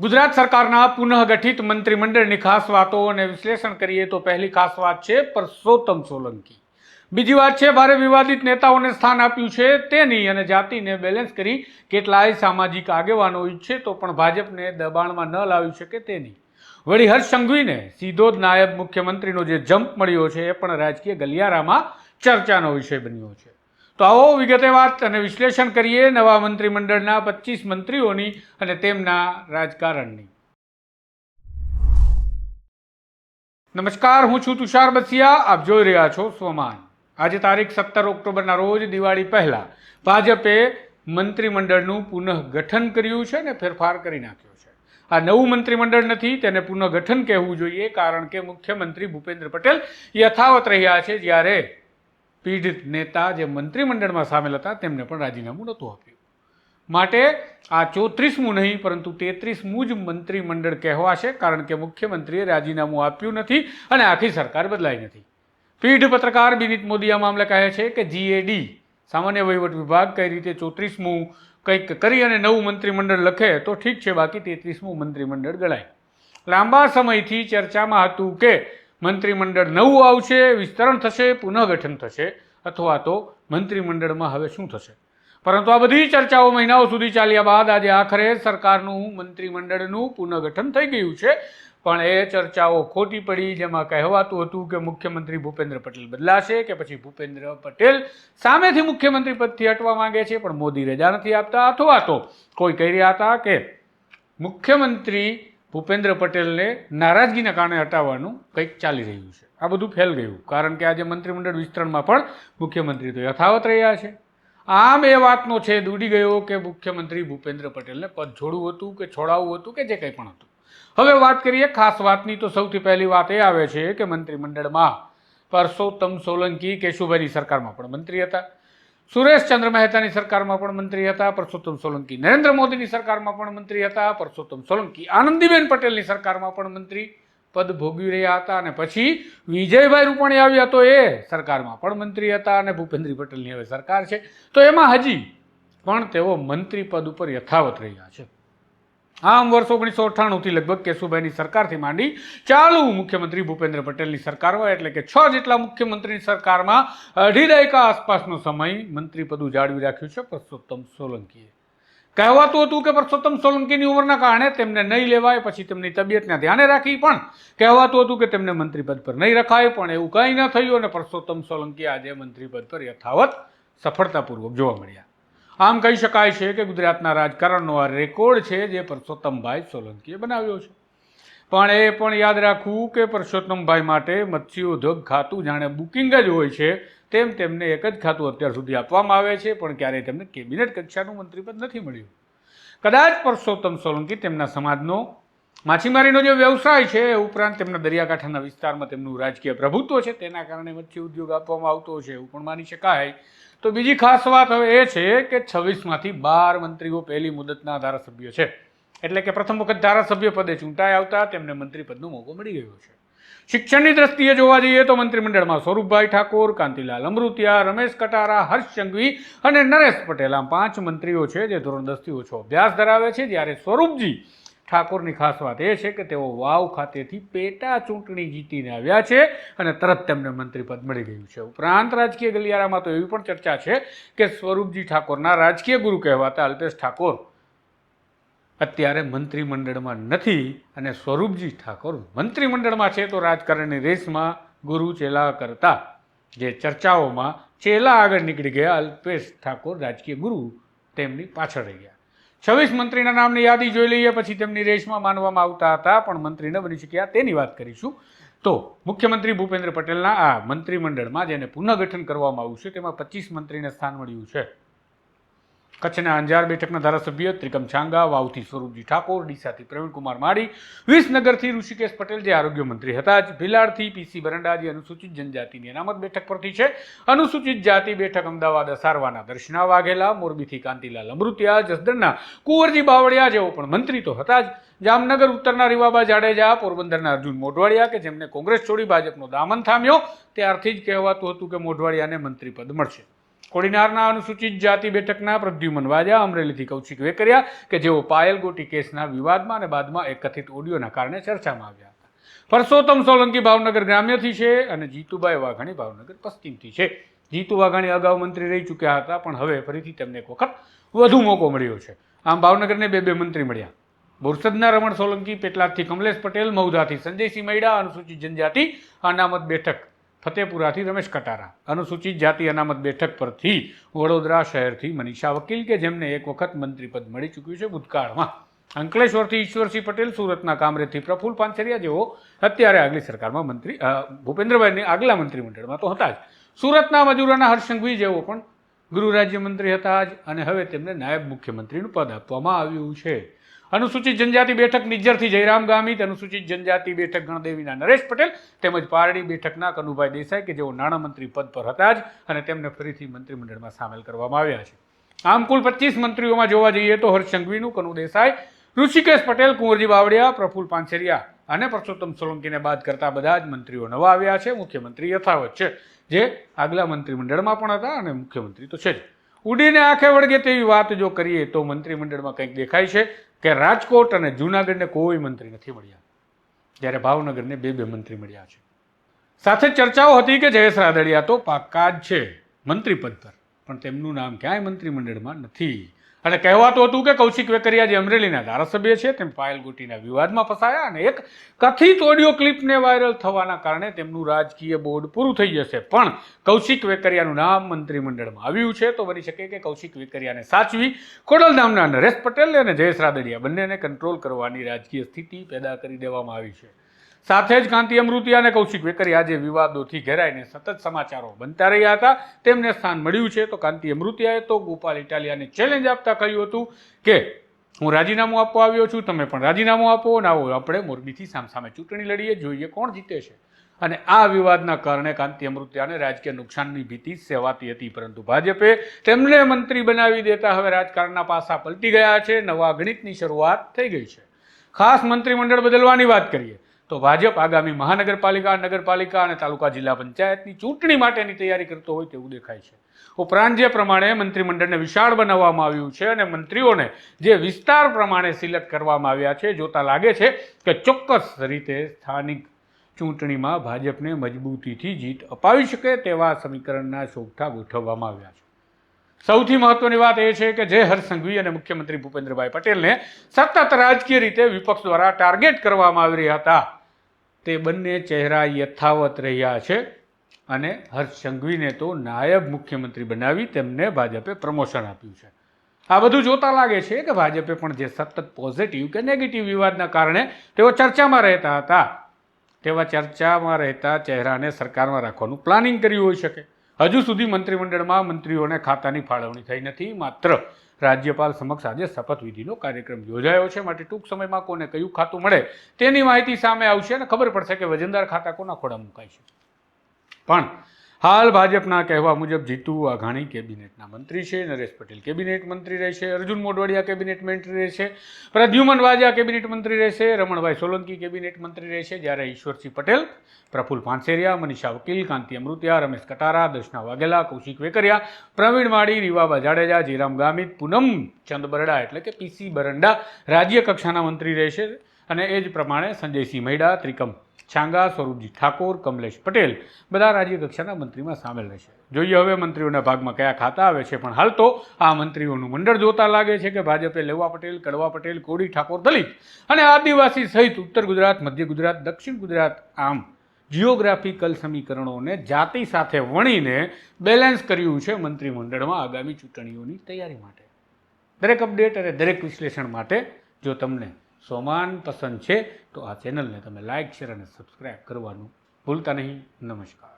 ગુજરાત સરકારના પુનઃગઠિત મંત્રીમંડળની ખાસ વાતો અને વિશ્લેષણ કરીએ તો પહેલી ખાસ વાત છે પરસોત્તમ સોલંકી. બીજી વાત છે, ભારે વિવાદિત નેતાઓને સ્થાન આપ્યું છે તેની અને જાતિને બેલેન્સ કરી કેટલાય સામાજિક આગેવાનો ઈચ્છે તો પણ ભાજપને દબાણમાં ન લાવી શકે તેની. વળી હર્ષ સંઘવીને સીધો જ નાયબ મુખ્યમંત્રીનો જે જમ્પ મળ્યો છે એ પણ રાજકીય ગલિયારામાં ચર્ચાનો વિષય બન્યો છે. તો આવો વિગતે વાત અને વિશ્લેષણ કરીએ નવા મંત્રીમંડળના પચીસ મંત્રીઓની અને તેમના રાજકારણની. નમસ્કાર, હું છું તુષાર બસિયા. આપ જોઈ રહ્યા છો સ્વમાન. આજે તારીખ સત્તર ઓક્ટોબરના રોજ, દિવાળી પહેલાં, ભાજપે મંત્રીમંડળનું પુનઃગઠન કર્યું છે અને ફેરફાર કરી નાખ્યો છે. આ નવું મંત્રીમંડળ નથી, તેને પુનઃગઠન કહેવું જોઈએ, કારણ કે મુખ્યમંત્રી ભૂપેન્દ્ર પટેલ યથાવત રહ્યા છે જ્યારે પીડિત નેતા જે મંત્રીમંડળમાં સામેલ હતા, તેમને પણ રાજીનામું નહોતું આપ્યું. માટે આ ચોત્રીસમું નહીં, પરંતુ તેત્રીસમું જ મંત્રીમંડળ કહેવાશે, કારણ કે મુખ્યમંત્રીએ રાજીનામું આપ્યું નથી અને આખી સરકાર બદલાઈ નથી. પીઢ પત્રકાર વિનીત મોદી આ મામલે કહે છે કે જીએડી સામાન્ય વહીવટ વિભાગ, કઈ રીતે ચોત્રીસમું કંઈક કરી અને નવું મંત્રીમંડળ લખે, તો ઠીક છે, બાકી તેત્રીસમું મંત્રીમંડળ ગણાય. લાંબા સમયથી ચર્ચામાં હતું કે મંત્રીમંડળ નવું આવશે, વિસ્તરણ થશે, પુનઃગઠન થશે, અથવા તો મંત્રીમંડળમાં હવે શું થશે? પરંતુ આ બધી ચર્ચાઓ મહિનાઓ સુધી ચાલ્યા બાદ આજે આખરે સરકારનું, મંત્રીમંડળનું પુનઃગઠન થઈ ગયું છે. પણ એ ચર્ચાઓ ખોટી પડી, જેમાં કહેવાતું હતું કે મુખ્યમંત્રી ભૂપેન્દ્ર પટેલ બદલાશે કે પછી ભૂપેન્દ્ર પટેલ સામેથી મુખ્યમંત્રી પદથી હટવા માંગે છે, પણ મોદી રજા નથી આપતા. અથવા તો કોઈ કહી રહ્યા હતા કે મુખ્યમંત્રી ભૂપેન્દ્ર પટેલને નારાજગીના કારણે હટાવવાનું કંઈક ચાલી રહ્યું છે. આ બધું ફેલ ગયું, કારણ કે આજે મંત્રીમંડળ વિસ્તરણમાં પણ મુખ્યમંત્રી તો યથાવત રહ્યા છે. આમ એ વાતનો છે ઉડી ગયો કે મુખ્યમંત્રી ભૂપેન્દ્ર પટેલને પદ છોડવું હતું કે છોડાવવું હતું કે જે કંઈ પણ હતું. હવે વાત કરીએ ખાસ વાતની, તો સૌથી પહેલી વાત એ આવે છે કે મંત્રીમંડળમાં પરસોત્તમ સોલંકી કેશુભાઈની સરકારમાં પણ મંત્રી હતા. સુરેશચંદ્ર મહેતાની સરકારમાં પણ મંત્રી હતા, પરસોત્તમ સોલંકી નરેન્દ્ર મોદીની સરકારમાં પણ મંત્રી હતા, પરસોત્તમ સોલંકી આનંદીબેન પટેલની સરકારમાં પણ મંત્રી પદ ભોગવી રહ્યા હતા અને પછી વિજયભાઈ રૂપાણી આવ્યા તો એ સરકારમાં પણ મંત્રી હતા અને ભૂપેન્દ્ર પટેલની હવે સરકાર છે. તો એમાં હજી પણ તેઓ મંત્રી પદ ઉપર યથાવત રહ્યા છે. આમ વર્ષ ઓગણીસો અઠ્ઠાણુંથી લગભગ કેશુભાઈની સરકારથી માંડી ચાલુ મુખ્યમંત્રી ભૂપેન્દ્ર પટેલની સરકારમાં એટલે કે છ જેટલા મુખ્યમંત્રીની સરકારમાં અઢી દાયકા આસપાસનો સમય મંત્રી પદ જાળવી રાખ્યું છે પરસોત્તમ સોલંકીએ. કહેવાતું હતું કે પરસોત્તમ સોલંકીની ઉંમરના કારણે તેમને નહીં લેવાય, પછી તેમની તબિયતને ધ્યાને રાખી, પણ કહેવાતું હતું કે તેમને મંત્રીપદ પર નહીં રખાય, પણ એવું કંઈ ન થયું અને પરસોત્તમ સોલંકી આજે મંત્રીપદ પર યથાવત સફળતાપૂર્વક જોવા મળ્યા. આમ કહી શકાય છે કે ગુજરાતના રાજકારણનો આ રેકોર્ડ છે જે પરસોત્તમભાઈ સોલંકીએ બનાવ્યો છે. પણ એ પણ યાદ રાખવું કે પરસોત્તમભાઈ માટે મત્સ્યોદ્યોગ ખાતું જાણે બુકિંગ જ હોય છે, તેમ તેમને એક જ ખાતું અત્યાર સુધી આપવામાં આવે છે, પણ ક્યારેય તેમને કેબિનેટ કક્ષાનું મંત્રીપદ નથી મળ્યું. કદાચ પરસોત્તમ સોલંકી તેમના સમાજનો માછીમારીનો જે વ્યવસાય છે, એ ઉપરાંત તેમના દરિયાકાંઠાના વિસ્તારમાં તેમનું રાજકીય પ્રભુત્વ છે, તેના કારણે મત્સ્ય ઉદ્યોગ આપવામાં આવતો છે, એવું પણ માની શકાય. તો બીજી ખાસ વાત હવે એ છે કે છવ્વીસમાંથી બાર મંત્રીઓ પહેલી મુદતના ધારાસભ્ય છે. એટલે કે પ્રથમ વખત ધારાસભ્ય પદે ચૂંટાઈ આવતા તેમને મંત્રીપદનો મોકો મળી ગયો છે. શિક્ષણની દ્રષ્ટિએ જોવા જઈએ તો મંત્રીમંડળમાં સ્વરૂપભાઈ ઠાકોર, કાંતિલાલ અમૃતિયા, રમેશ કટારા, હર્ષ સંઘવી અને નરેશ પટેલ આમ પાંચ મંત્રીઓ છે જે ધોરણ દસથી ઓછો અભ્યાસ ધરાવે છે. જ્યારે સ્વરૂપજી ઠાકોરની ખાસ વાત એ છે કે તેઓ વાવ ખાતેથી પેટા ચૂંટણી જીતીને આવ્યા છે અને તરત તેમને મંત્રીપદ મળી ગયું છે. ઉપરાંત રાજકીય ગલિયારામાં તો એવી પણ ચર્ચા છે કે સ્વરૂપજી ઠાકોરના રાજકીય ગુરુ કહેવાતા અલ્પેશ ઠાકોર અત્યારે મંત્રીમંડળમાં નથી અને સ્વરૂપજી ઠાકોર મંત્રીમંડળમાં છે તો રાજકારણની રેસમાં ગુરુ ચેલા કરતા જે ચર્ચાઓમાં ચેલા આગળ નીકળી ગયા અલ્પેશ ઠાકોર રાજકીય ગુરુ તેમની પાછળ રહી ગયા છવ્વીસ મંત્રીના નામની યાદી જોઈ લઈએ. પછી તેમની રેસમાં માનવામાં આવતા હતા, પણ મંત્રી ન બની શક્યા. તેની વાત કરીશું. તો મુખ્યમંત્રી ભૂપેન્દ્ર પટેલના આ મંત્રીમંડળમાં જેને પુનઃગઠન કરવામાં આવ્યું છે, તેમાં પચીસ મંત્રીને સ્થાન મળ્યું છે. કચ્છના અંજાર બેઠકના ધારાસભ્ય ત્રિકમ છાંગા, વાવથી સ્વરૂપજી ઠાકોર, ડીસાથી પ્રવીણકુમાર માળી, વિસનગરથી ઋષિકેશ પટેલ જે આરોગ્ય મંત્રી હતા જ, ભિલાડથી પીસી બરંડા જે અનુસૂચિત જનજાતિની અનામત બેઠક પરથી છે. અનુસૂચિત જાતિ બેઠક અમદાવાદ અસારવાના દર્શના વાઘેલા, મોરબીથી કાંતિલાલ અમૃતિયા, જસદણના કુંવરજી બાવળિયા જેઓ પણ મંત્રી તો હતા જ. જામનગર ઉત્તરના રીવાબા જાડેજા, પોરબંદરના અર્જુન મોઢવાડિયા કે જેમને કોંગ્રેસ છોડી ભાજપનો દામન થામ્યો, ત્યારથી જ કહેવાતું હતું કે મોઢવાડિયાને મંત્રીપદ મળશે. કોડીનારના અનુસૂચિત જાતિ બેઠકના પ્રદ્યુમન વાજા અમરેલીથી કૌશિક વેકરિયા કે જેઓ પાયલ ગોટી કેસના વિવાદમાં અને બાદમાં એક કથિત ઓડિયોના કારણે ચર્ચામાં આવ્યા હતા. પરસોત્તમ સોલંકી ભાવનગર ગ્રામ્યથી છે અને જીતુભાઈ વાઘાણી ભાવનગર પશ્ચિમથી છે. જીતુ વાઘાણી અગાઉ મંત્રી રહી ચૂક્યા હતા, પણ હવે ફરીથી તેમને એક વખત વધુ મોકો મળ્યો છે. આમ ભાવનગરને બે બે મંત્રી મળ્યા. બોરસદના રમણ સોલંકી, પેટલાદથી કમલેશ પટેલ મહુધાથી સંજયસિંહ મૈડા, અનુસૂચિત જનજાતિ, અનામત બેઠક ફતેપુરાથી રમેશ કટારા. અનુસૂચિત જાતિ અનામત બેઠક પરથી વડોદરા શહેરથી મનીષા વકીલ કે જેમને એક વખત મંત્રીપદ મળી ચૂક્યું છે ભૂતકાળમાં. અંકલેશ્વરથી ઈશ્વરસિંહ પટેલ સુરતના કામરેજથી પ્રફુલ પાંચરિયા જેઓ અત્યારે આગલી સરકારમાં મંત્રી ભૂપેન્દ્રભાઈની આગલા મંત્રીમંડળમાં તો હતા જ. સુરતના મજૂરોના હર્ષંઘવી જેઓ પણ ગૃહ રાજ્યમંત્રી હતા જ અને હવે તેમને નાયબ મુખ્યમંત્રીનું પદ આપવામાં આવ્યું છે. અનુસૂચિત જનજાતિ બેઠક નિજ્જરથી જયરામ ગામિત અનુસૂચિત જનજાતિ બેઠક ગણદેવીના નરેશ પટેલ તેમજ પારડી બેઠકના કનુભાઈ દેસાઈ કે જેઓ નાણામંત્રી પદ પર હતા જ અને તેમને ફરીથી મંત્રીમંડળમાં સામેલ કરવામાં આવ્યા છે. આમ કુલ પચીસ મંત્રીઓમાં જોવા જઈએ તો હર્ષ સંઘવીનું, કનુ દેસાઈ, ઋષિકેશ પટેલ, કુંવરજી બાવળિયા, પ્રફુલ પાંચેરિયા અને પરસોત્તમ સોલંકીને બાદ કરતા બધા જ મંત્રીઓ નવા આવ્યા છે. મુખ્યમંત્રી યથાવત છે, જે આગલા મંત્રીમંડળમાં પણ હતા અને મુખ્યમંત્રી તો છે જ. ઉડીને આંખે વળગે તેવી વાત જો કરીએ તો મંત્રીમંડળમાં કંઈક દેખાય છે કે રાજકોટ અને જૂનાગઢને કોઈ મંત્રી નથી મળ્યા. જ્યારે ભાવનગરને બે બે મંત્રી મળ્યા છે. સાથે ચર્ચાઓ હતી કે જયેશ રાદડિયા તો પાક્કા જ છે મંત્રી પદ પર. પણ તેમનું નામ ક્યાંય મંત્રીમંડળમાં નથી. અને કહેવાતું હતું કે કૌશિક વેકરિયા જે અમરેલીના ધારાસભ્ય છે, તેમ પાયલ ગોટીના વિવાદમાં ફસાયા અને એક કથિત ઓડિયો ક્લિપને વાયરલ થવાના કારણે તેમનું રાજકીય બોર્ડ પૂરું થઈ જશે. પણ કૌશિક વેકરિયાનું નામ મંત્રીમંડળમાં આવ્યું છે, તો બની શકે કે કૌશિક વેકરિયાને સાચવી ખોડલધામના નરેશ પટેલ અને જયેશ રાદડિયા બંનેને કંટ્રોલ કરવાની રાજકીય સ્થિતિ પેદા કરી દેવામાં આવી છે. સાથે જ કાંતિ અમૃતિયા અને કૌશિક વેકરી આજે વિવાદોથી ઘેરાઈને સતત સમાચારો બનતા રહ્યા હતા. તેમને સ્થાન મળ્યું છે તો કાંતિ અમૃતિયાએ તો ગોપાલ ઇટાલિયાને ચેલેન્જ આપતા કહ્યું હતું કે, હું રાજીનામું આપવા આવ્યો છું, તમે પણ રાજીનામું આપો અને આવો આપણે મોરબીથી સામસામે ચૂંટણી લડીએ, જોઈએ કોણ જીતે છે. અને આ વિવાદના કારણે કાંતિ અમૃતિયાને રાજકીય નુકસાનની ભીતિ સેવાતી હતી, પરંતુ ભાજપે તેમને મંત્રી બનાવી દેતા હવે રાજકારણના પાસા પલટી ગયા છે, નવા ગણિતની શરૂઆત થઈ ગઈ છે. ખાસ મંત્રીમંડળ બદલવાની વાત કરીએ તો ભાજપ આગામી મહાનગરપાલિકા, નગરપાલિકા અને તાલુકા જિલ્લા પંચાયતની ચૂંટણી માટેની તૈયારી કરતો હોય તેવું દેખાય છે. ઉપરાંત જે પ્રમાણે મંત્રીમંડળને વિશાળ બનાવવામાં આવ્યું છે અને મંત્રીઓને જે વિસ્તાર પ્રમાણે સિલેક્ટ કરવામાં આવ્યા છે, જોતા લાગે છે કે ચોક્કસ રીતે સ્થાનિક ચૂંટણીમાં ભાજપને મજબૂતીથી જીત અપાવી શકે તેવા સમીકરણના ચોગઠા ગોઠવવામાં આવ્યા છે. સૌથી મહત્વની વાત એ છે કે જે હર્ષ સંઘવી અને મુખ્યમંત્રી ભૂપેન્દ્રભાઈ પટેલને સતત રાજકીય રીતે વિપક્ષ દ્વારા ટાર્ગેટ કરવામાં આવી રહ્યા હતા. તે બંને ચહેરા યથાવત રહ્યા છે અને હર્ષ સંઘવીને તો નાયબ મુખ્યમંત્રી બનાવી તેમને ભાજપે પ્રમોશન આપ્યું છે. આ બધું જોતા લાગે છે કે ભાજપે પણ જે સતત પોઝિટિવ કે નેગેટિવ વિવાદના કારણે તેઓ ચર્ચામાં રહેતા હતા. તેવા ચર્ચામાં રહેતા ચહેરાને સરકારમાં રાખવાનું પ્લાનિંગ કર્યું હોઈ શકે. હજુ સુધી મંત્રીમંડળમાં મંત્રીઓને ખાતાની ફાળવણી થઈ નથી, માત્ર રાજ્યપાલ સમક્ષ આજે શપથવિધિનો કાર્યક્રમ યોજાયો છે. માટે ટૂંક સમયમાં કોને કયું ખાતું મળે તેની માહિતી સામે આવશે અને ખબર પડશે કે વજનદાર ખાતા કોના ખોડા મુકાય છે. પણ હાલ ભાજપના કહેવા મુજબ જીતુ વાઘાણી કેબિનેટના મંત્રી છે, નરેશ પટેલ કેબિનેટ મંત્રી રહેશે, અર્જુન મોઢવાડિયા કેબિનેટ મંત્રી રહેશે, પ્રદ્યુમન વાજા કેબિનેટ મંત્રી રહેશે, રમણભાઈ સોલંકી કેબિનેટ મંત્રી રહેશે, જ્યારે ઈશ્વરસિંહ પટેલ, પ્રફુલ પાંસેરિયા મનીષા વકીલ, કાંતિ અમૃતિયા, રમેશ કટારા, દર્શના વાઘેલા, કૌશિક વેકરિયા, પ્રવીણ માળી રીવાબા જાડેજા જીરામ ગામિત, પૂનમ ચંદ બરડા એટલે કે પીસી બરંડા રાજ્ય કક્ષાના મંત્રી રહેશે અને એ જ પ્રમાણે સંજયસિંહ મૈડા, ત્રિકમ છાંગા, સ્વરૂપજી ઠાકોર, કમલેશ પટેલ બધા રાજ્યકક્ષાના મંત્રીમાં સામેલ રહેશે. જોઈએ હવે મંત્રીઓના ભાગમાં કયા ખાતા આવે છે, પણ હાલ તો આ મંત્રીઓનું મંડળ જોતા લાગે છે કે ભાજપે લેવા પટેલ, કડવા પટેલ કોડી ઠાકોર, દલિત અને આદિવાસી સહિત ઉત્તર ગુજરાત, મધ્ય ગુજરાત, દક્ષિણ ગુજરાત આમ જિયોગ્રાફિકલ સમીકરણોને જાતિ સાથે વણીને બેલેન્સ કર્યું છે મંત્રીમંડળમાં આગામી ચૂંટણીઓની તૈયારી માટે. દરેક અપડેટ અને દરેક વિશ્લેષણ માટે જો તમને સોમાન પસંદ છે, તો આ ચેનલને તમે લાઇક શેર અને સબસ્ક્રાઈબ કરવાનું ભૂલતા નહીં. નમસ્કાર.